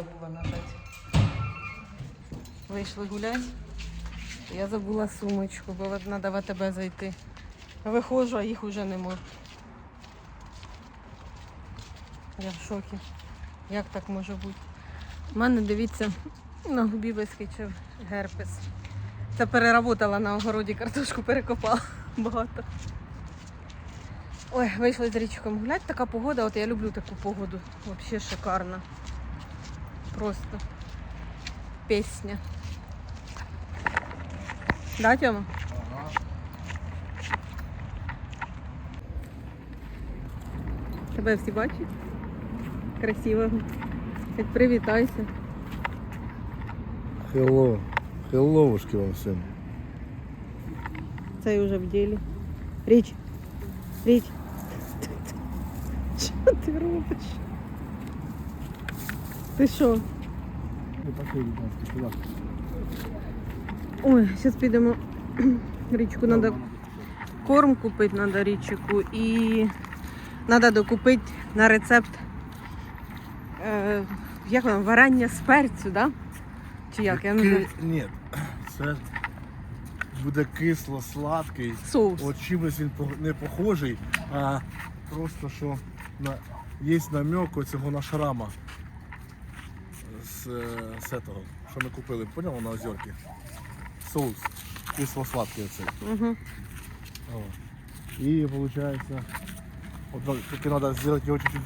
забула нажати. Вийшли гуляти. Я забула сумочку, бо треба в АТБ зайти. Виходжу, а їх уже нема. Я в шокі. Як так може бути? У мене, дивіться, на губі вискочив герпес. Це переработала на огороді, картошку перекопала багато. Ой, вийшли з річком гуляти. Така погода, от я люблю таку погоду. Взагалі шикарна. Просто пісня. Да, Тьома? Тебе всі бачать? Красивого. Як привітайся. Хелло. Хеллоушки вам всім. Цей уже в ділі. Річ. Річ. Що ти робиш? Ти що? Ой, зараз підемо. Річку треба корм купити, треба річку і треба докупити на рецепт е, як воно, варення з перцю, да? Чи як? Я не знаю. Ні, це буде кисло-сладкий. Соус. От чимось він не похожий, а просто що на... є намек оцього на шрама з, е, з того, що ми купили, поняв, на озерці? Соус кисло-сладкий оцей. Угу. О. І виходить, от тільки треба зробити його чуть-чуть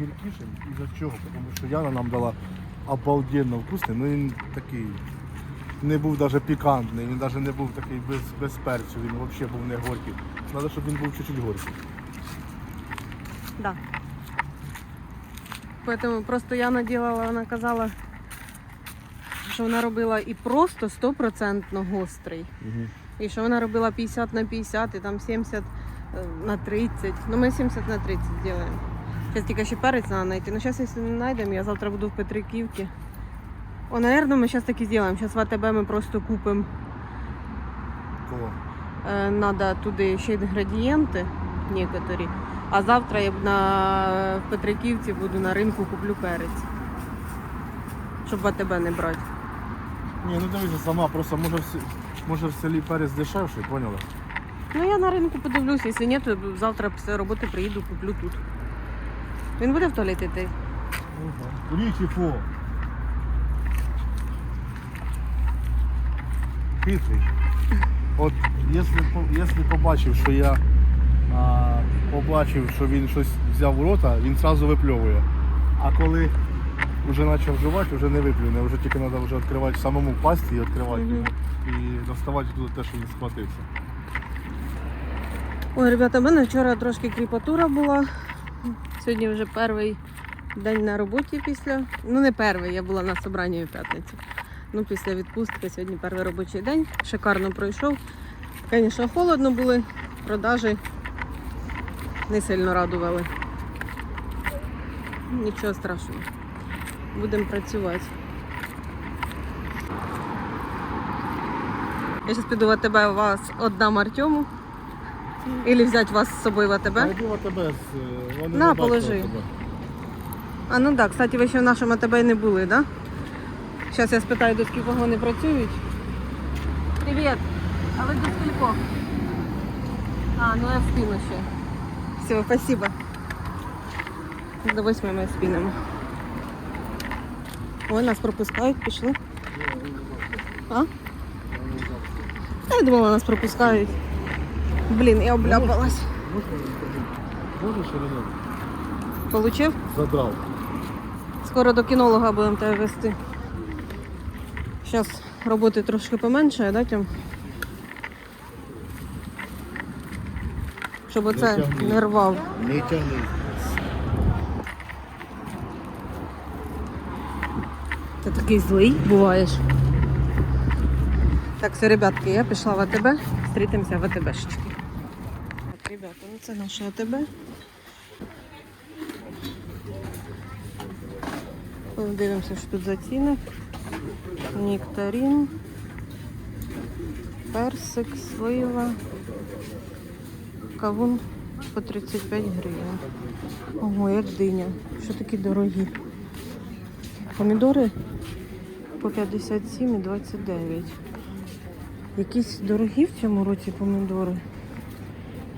гіркішим. Із-за чого? Тому що Яна нам дала обалденно вкусний, ну він такий не був навіть пікантний, він навіть не був такий без, без перцю, він взагалі був не горький. Треба, щоб він був чуть-чуть горький. Да. Поэтому просто я наделала, вона казала, що вона робила і просто 100% гострий. Угу. І що вона робила 50 на 50 і там 70 е, на 30. Ну ми 70 на 30 зробимо. Зараз тільки ще перець треба знайти. Ну зараз, якщо не знайдемо, я завтра буду в Петриківці. О, наверное, ми зараз так і зробимо. Зараз в АТБ ми просто купимо. Кого? Е, Надо туди ще інгредієнти некоторі. А завтра я на в Петриківці буду на ринку куплю перець. Щоб АТБ не брати. Ні, ну дивися сама, просто може в, с- може в селі перець дешевший, поняла? Ну я на ринку подивлюся, якщо ні, то завтра після роботи приїду, куплю тут. Він буде в туалет йти? Річі фо. Хитрий. От якщо, по- якщо побачив, що я а, побачив, що він щось взяв в рота, він одразу випльовує. А коли вже почав жувати, вже не виплюне, вже тільки треба вже відкривати самому пасті і відкривати його. І доставати тут те, що він схватився. Ой, ребята, в мене вчора трошки кріпатура була. Сьогодні вже перший день на роботі після. Ну не перший, я була на собранні в п'ятницю. Ну, після відпустки сьогодні перший робочий день. Шикарно пройшов. Звісно, холодно були, продажі не сильно радували. Нічого страшного. Будемо працювати. Я зараз піду в АТБ вас віддам Артему. Или взяти вас з собою в АТБ. Найду тебе з е, вони На, не бачили положи. тебе. А ну так, кстати, ви ще в нашому АТБ й не були, да? Зараз я спитаю, до скількох вони працюють. Привіт! А ви до скількох? А, ну я вспіну ще. Все, спасибо. До восьми ми спінемо. Ой, нас пропускають, пішли. А? Я думала, нас пропускають. Блін, я обляпалась. Можеш чи ні? Получив? Задрав. Скоро до кінолога будемо тебе вести. Зараз роботи трошки поменшає, да, Тьом? Щоб оце не рвав. Не тягни. Ти такий злий буваєш. Так, все, ребятки, я пішла в АТБ. Зустрітимося в АТБшечки. Так, ребята, ну це наше АТБ. Дивимося, що тут за ціни. Нектарин, персик, слива, кавун по 35 гривень. Ого, як диня. Що такі дорогі. Помідори по 57 і 29. Якісь дорогі в цьому році помідори.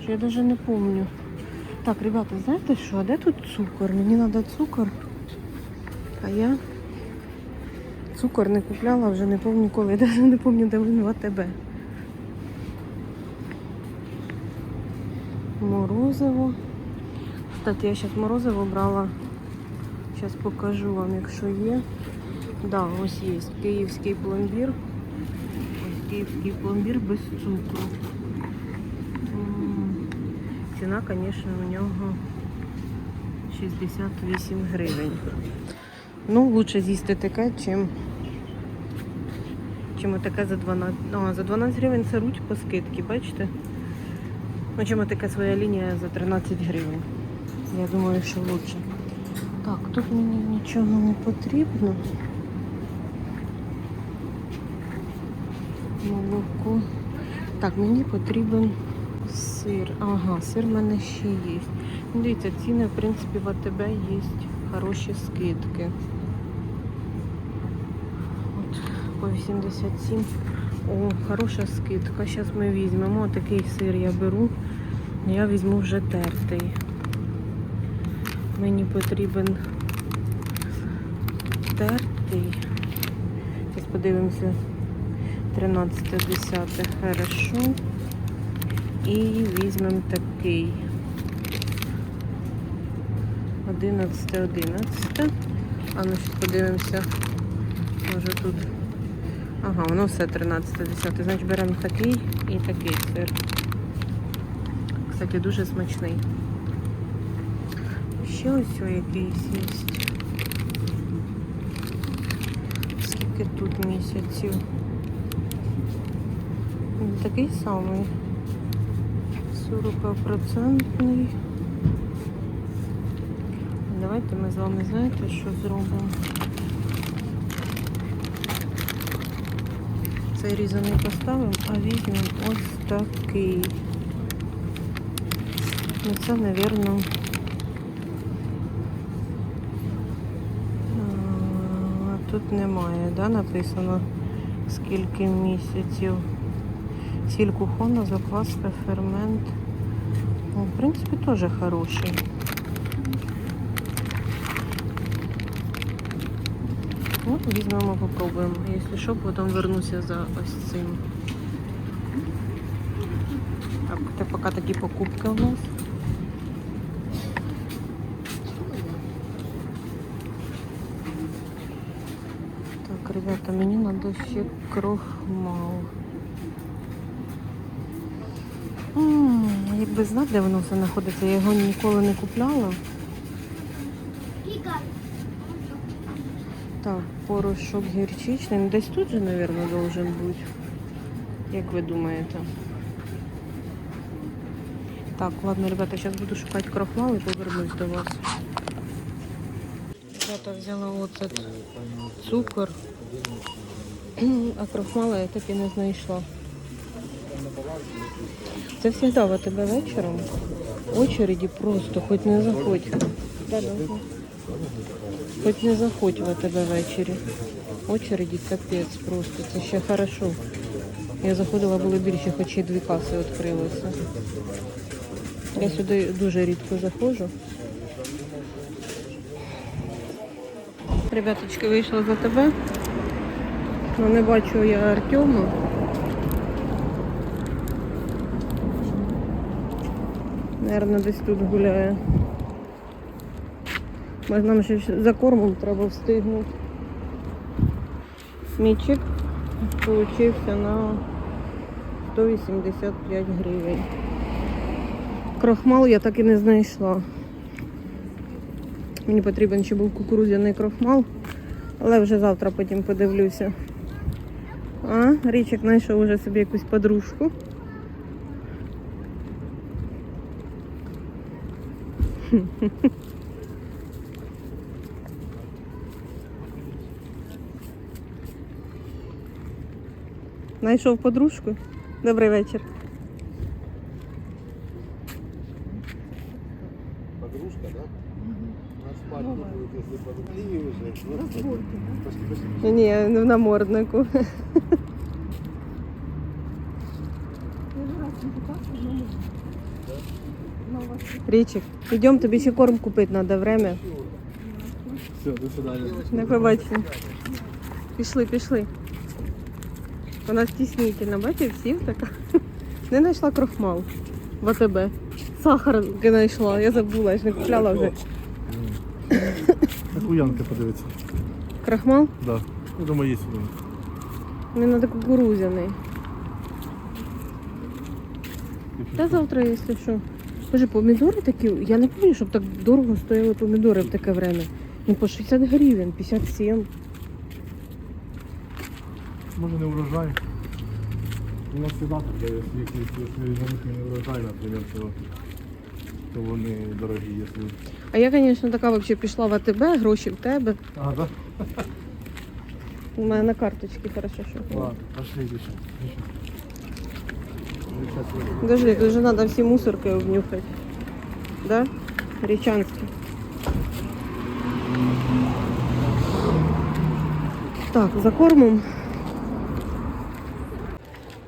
Що я навіть не пам'ятаю. Так, ребята, знаєте що? А де тут цукор? Мені треба цукор. А я цукор не купляла вже не пам'ятаю коли. Я навіть не пам'ятаю, де він в. Морозиво. Кстати, я зараз морозиво брала. Зараз покажу вам, якщо є. Да, ось є київський пломбір. Ось київський пломбір без цукру. Ціна, звісно, у нього 68 гривень. Ну, лучше з'їсти таке, чим, чим таке за 12. А, за 12 гривень це руть по скидці, бачите? Ну, чим така своя лінія за 13 гривень. Я думаю, що лучше. Так, тут мені нічого не потрібно. Молоко. Так, мені потрібен сир. Ага, сир в мене ще є. Дивіться, ціни, в принципі, в АТБ є хороші скидки. От по 87. О, хороша скидка. Зараз ми візьмемо. Такий сир я беру. Я візьму вже тертий. Мені потрібен тертий. Зараз подивимося. 13 10 хорошо. І візьмемо такий. 11 11. А ну ще подивимося. Може тут. Ага, воно все 13 10. Значить беремо такий і такий сир. Кстати, дуже смачний. Ще ось якийсь є. Скільки тут місяців? Такий самий. 40%. Давайте ми з вами знаєте, що зробимо. Цей різаний поставимо, а візьмемо ось такий. Ну це, напевно, тут немає, да, написано скільки місяців. Сіль кухона, закваска, фермент. Ну, в принципі, теж хороший. Ну, візьмемо, попробуємо. Якщо що, потім вернуся за ось цим. Так, це поки такі покупки у нас. Так, ребята, мені треба ще крохмал. М, Якби знати, де воно все знаходиться, я його ніколи не купляла. Так, порошок гірчичний. Ну, Десь тут же, мабуть, должен бути. Як ви думаєте? Так, ладно, ребята, зараз буду шукати крохмал і повернусь до вас. Ребята, взяла оцет, цукор, а крохмала я так і не знайшла. Це завжди в тебе вечором. Очереді просто, хоч не заходь. Хоч не заходь в тебе ввечері. Очереді капець просто. Це ще хорошо. Я заходила, було більше, хоч і дві каси відкрилося. Я сюди дуже рідко заходжу. Ребяточки, вийшла за тебе. Ну, не бачу я Артема. Наверно, десь тут гуляє. Може, нам ще за кормом треба встигнути. Мічик получився на 185 гривень. Крохмал я так і не знайшла. Мені потрібен ще був кукурудзяний крохмал, але вже завтра потім подивлюся. А, Річик знайшов уже собі якусь подружку. Знайшов подружку. Добрий вечір. Подружка, да? На свадьбу И уже. Вот так. Пошли, пошли. Ні, не в наморднику. Річик, йдемо, тобі ще корм купити треба, время. Все, до свидания. Не побачимо. Пішли, пішли. У нас тіснительно, бачиш, сів така. Не знайшла крохмал в АТБ. Сахар не знайшла, я забула, я ж не купляла вже. На куянки подивитися. Крахмал? Да. Я думаю, є сьогодні. Мені треба кукурузяний. Та завтра, якщо що. Боже, помідори такі, я не пам'ятаю, щоб так дорого стояли помідори в таке время. Ну по 60 гривень, 57. Може не урожай. У нас всегда так, якщо якщо не урожай, наприклад, то, то вони дорогі, якщо... А я, звісно, така взагалі пішла в АТБ, гроші в тебе. А, да? У мене на карточці хорошо, що. Ладно, пошли еще. Подожди, тут же треба всі мусорки обнюхати. Да? Річанські. Так, за кормом.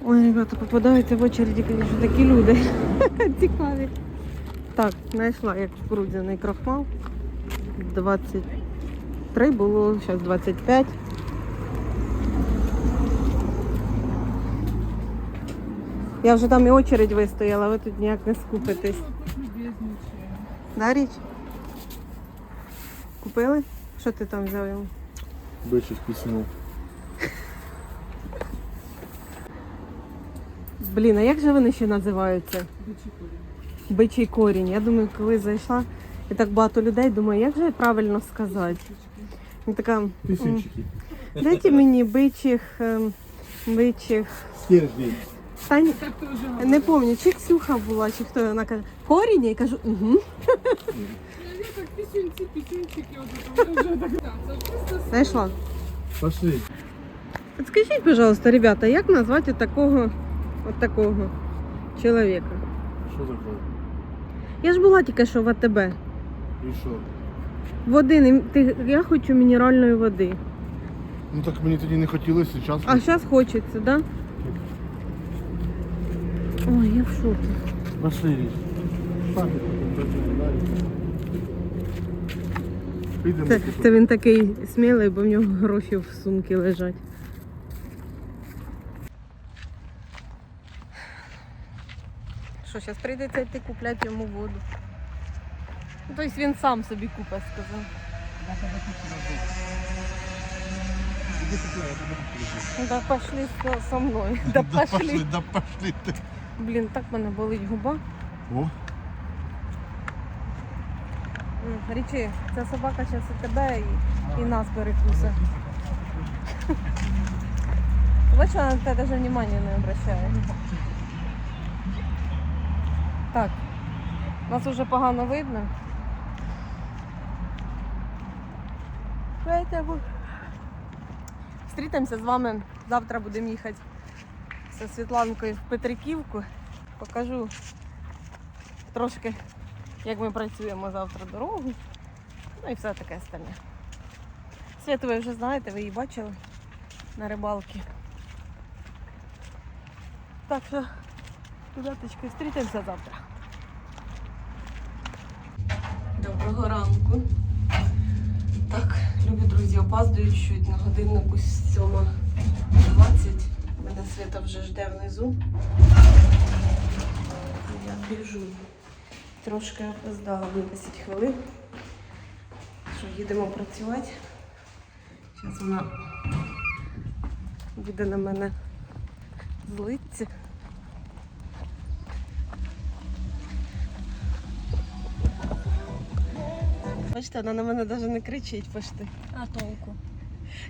Ой, ребята, попадаються в очереді, звісно, такі люди. Цікаві. Так, знайшла як кукурудзяний крахмал. 23 було, зараз 25. Я вже там і очередь вистояла, ви тут ніяк не скупитесь. Да, річ? Купили? Що ти там взяв йому? Бичик письмо. Блін, а як же вони ще називаються? Бичий корінь. Бичий корінь. Я думаю, коли зайшла і так багато людей, думаю, як же правильно сказати? І така, м, дайте мені бичих, ем, бичих. Стержень. Та ні, не пам'ятаю, чи Ксюха була, чи хто вона каже, корінь, я кажу, угу. Так пісюнці, пісюнчики, от вже так. Так, це просто Знайшла. Пошли. Скажіть, пожалуйста, ребята, як назвати такого, от такого чоловіка? Що таке? Я ж була тільки що в АТБ. І що? Води, не- ти, я хочу мінеральної води. Ну так мені тоді не хотілося, зараз. А зараз хочеться, да? Ой, я в шокі. Пошли. Підемо. Це, це він такий смілий, бо в нього гроші в сумці лежать. Що, зараз прийдеться йти купляти йому воду. Тобто він сам собі купить, сказав. Да пошли со- со мною. Да пошли. Да пошли ти. Блін, так мене болить губа. О, Річі, ця собака зараз і тебе і, і нас перекусе. Бачиш, вона на тебе навіть внимання не обращає. Так, нас уже погано видно. Зустрітимося з вами. Завтра будемо їхати зі Світланкою в Петриківку. Покажу трошки як ми працюємо завтра дорогу. Ну і все таке остальне. Святу ви вже знаєте, ви її бачили на рибалці. Так що, ребяточки, зустрітимося завтра. Доброго ранку. Так, любі друзі, опаздують чуть на годиннику 7.20. Мене Свята вже жде внизу. Я біжу. Трошки опоздала на 10 хвилин. Що їдемо працювати. Зараз вона буде на мене злитися. Бачите, вона на мене навіть не кричить пошти. А толку?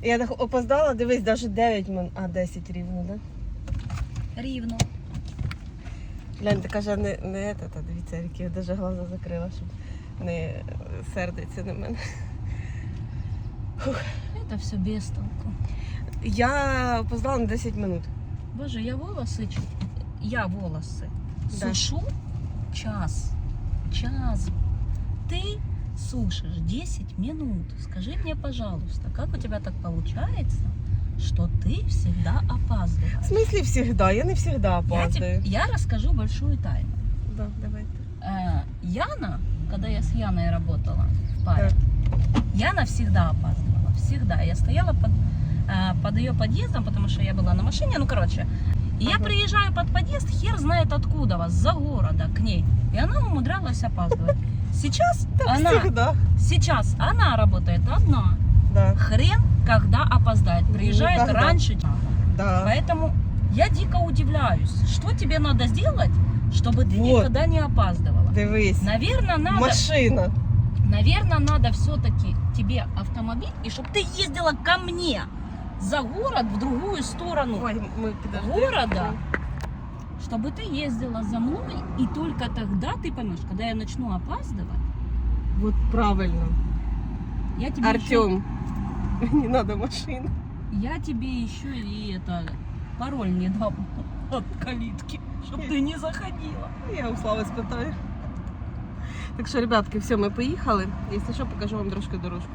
Я так опоздала, дивись, навіть 9 мин, а 10 рівно, так? Да? Рівно. Глянь, ти каже, не, не це, та дивіться, які я навіть глаза закрила, щоб не сердиться на мене. Это все без толку. Я опоздала на 10 минут. Боже, я волоси, я волоси Да. сушу час. Час. Ти сушишь 10 минут. Скажи мне, пожалуйста, как у тебя так получается, что ты всегда В опаздываешь? смислі завжди? Я не завжди Я, опаздую. тебе- я расскажу большую тайну. Да, давайте. Э, Яна, когда я с Яной работала в паре, Яна всегда опаздывала, всегда. Я стояла под, э, под ее подъездом, потому что я была на машине, ну короче. И я Ага. приезжаю под подъезд, хер знает откуда вас, за города к ней. И она умудрялась опаздывать. Сейчас она, Всегда. сейчас она работает одна. Да, Хрен, когда опоздает. Приезжает Никогда. раньше. да. Поэтому я дико удивляюсь, что тебе надо сделать, чтобы ты Вот. никогда не опаздывала. Дивись. Наверное, надо Машина. Наверное, надо все-таки тебе автомобиль, и чтобы ты ездила ко мне за город в другую сторону Ой, підожди. города, чтобы ты ездила за мной, и только тогда ты поймешь, когда я начну опаздывать, Вот правильно. я тебе еще, Артем, не надо машин. я тебе еще и это пароль не дам от калитки, чтобы ты не заходила. Я у Слави спитаю. Так що, ребятки, все, ми поїхали. Якщо що, покажу вам трошки дорожку.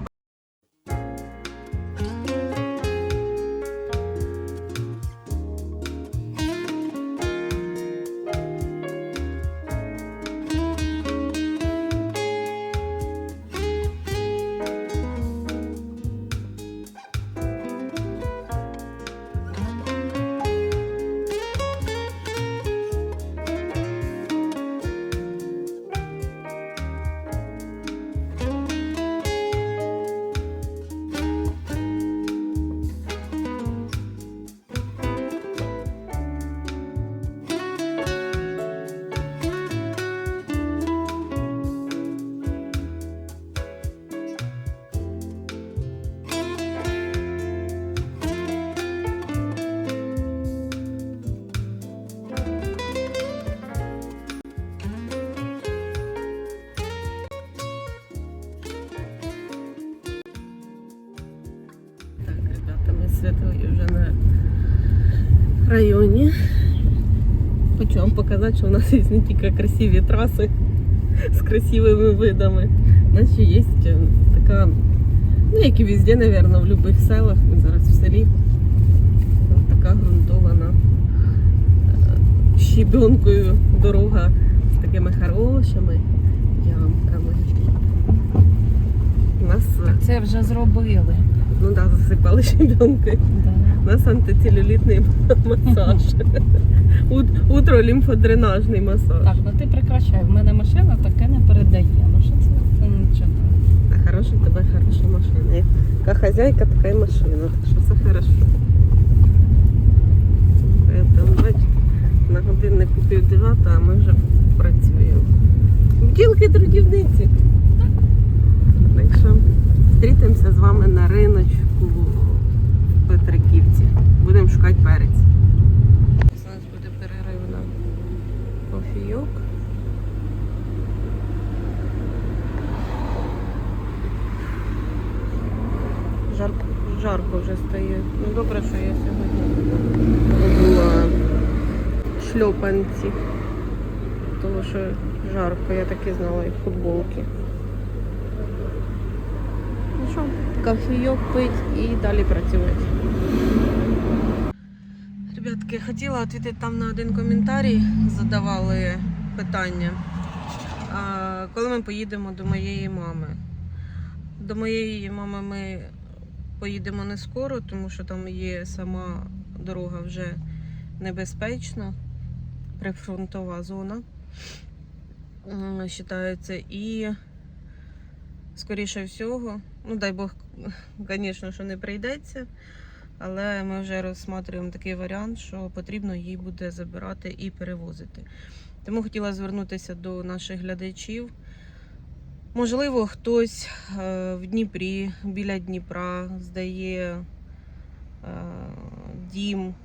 Показати, що у нас є не тільки красиві траси з красивими видами. У нас ще є така, ну як і везде, мабуть, в будь-яких селах. Ми зараз в селі. Така ґрунтована е, щебенкою дорога з такими хорошими ямками. У нас, е, Це вже зробили. ну да, засипали щебенкою. У нас антицелюлітний масаж. Ут- Утро лімфодренажний масаж. Так, ну ти прекращай. В мене машина таке не передає. Ну що це? Ну, нічого. Та хороша тебе хороша машина. Яка хазяйка, така й машина. Так що все хорошо. На годиннику пів дев'ята, а ми вже працюємо. Бділки трудівниці. Так що зустрітимося з вами на риночку в Петриківці. Будемо шукати перець. Зараз буде перерив на кофійок. Жарко, жарко вже стає. Ну добре, що я сьогодні була шльопанці. Тому що жарко, я так і знала, і в футболці. Ну що, кофійок пить і далі працювати. Ребятки, хотіла відповідати там на один коментарій, задавали питання. Коли ми поїдемо до моєї мами? До моєї мами ми поїдемо не скоро, тому що там є сама дорога вже небезпечна, прифронтова зона вважається. І скоріше всього, ну дай Бог, звісно, що не прийдеться. Але ми вже розсматриваємо такий варіант, що потрібно її буде забирати і перевозити. Тому хотіла звернутися до наших глядачів. Можливо, хтось е, в Дніпрі, біля Дніпра здає е, дім,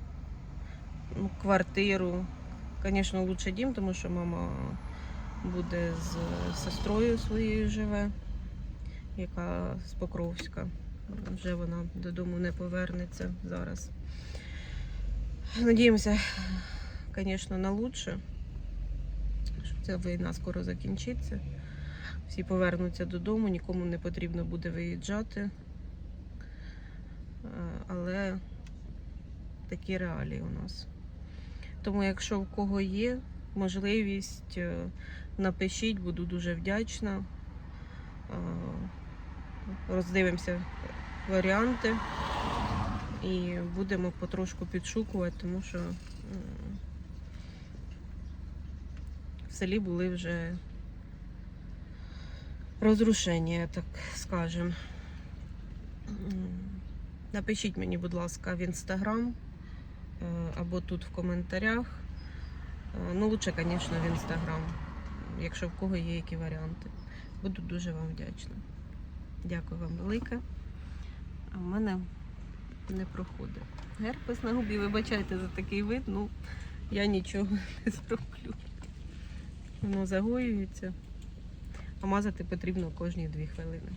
ну, квартиру. Звісно, лучше дім, тому що мама буде з сестрою своєю живе, яка з Покровська. Вже вона додому не повернеться зараз. Надіємося, звісно, на лучше, що ця війна скоро закінчиться. Всі повернуться додому, нікому не потрібно буде виїжджати. Е, Але такі реалії у нас. Тому, якщо в кого є можливість, е, напишіть, буду дуже вдячна. Е, Роздивимося варіанти і будемо потрошку підшукувати, тому що в селі були вже розрушення, так скажемо. М, Напишіть мені, будь ласка, в інстаграм е, або тут в коментарях. Е, Ну, лучше, звісно, в інстаграм, якщо в кого є які варіанти. Буду дуже вам вдячна. Дякую вам велике. А в мене не проходить. Герпес на губі, вибачайте за такий вид, ну я нічого не зроблю. Воно загоюється, а мазати потрібно кожні дві хвилини.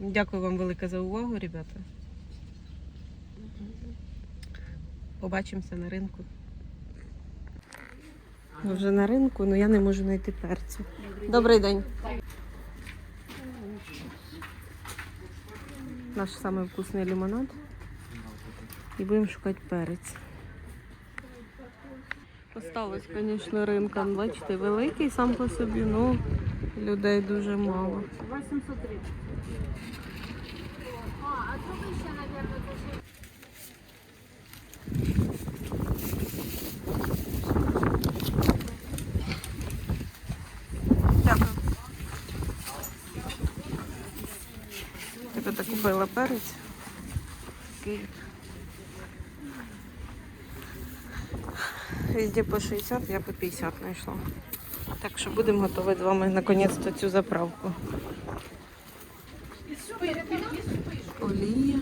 Дякую вам велике за увагу, ребята. Побачимося на ринку. Ми вже на ринку, але я не можу знайти перцю. Добрий день. Наш самий вкусний лимонад. І будемо шукати перець. Осталось, звісно, ринком, бачите, великий сам по собі, ну людей дуже мало. 830. Дякую. Я так купила перець. Везде по 60, я по 50 знайшла. Так що будемо готувати з вами наконець-то цю заправку. Олія.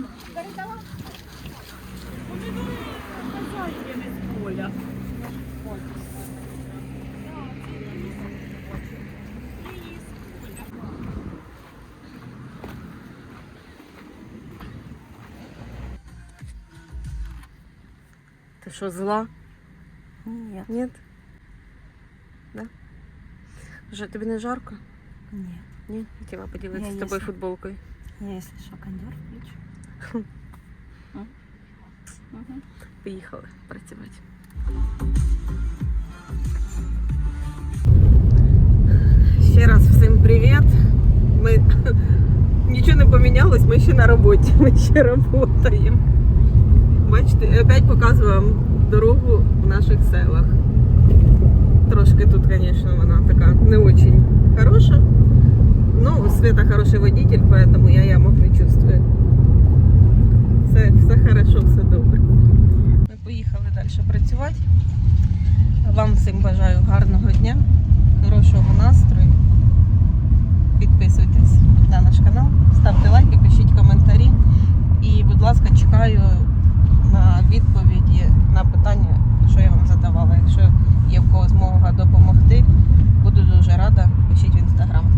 Ти що, зла? Нет. Нет? Да? Вже тобі не жарко? Нет. Ні? Хотіла поділитися Я з тобою їсти. футболкою. Я, если что, кондер включу. Мгм. Поїхали працювати. Ще раз всім привіт. Ми нічого не помінялось, ми ще на роботі, ми ще працюємо. Бачите, опять показую вам дорогу в наших селах. Трошки тут, конечно, вона така не дуже хороша. Ну, Света хороший водитель, поэтому я яму не чувствую. Все все хорошо, все добре. Ми поїхали далі працювати. Вам всім бажаю гарного дня, хорошого настрою. Підписуйтесь на наш канал, ставте лайки, пишіть коментарі. І, будь ласка, чекаю на відповіді на питання що я вам задавала. Якщо є в когось змога допомогти, буду дуже рада. Пишіть в інстаграм.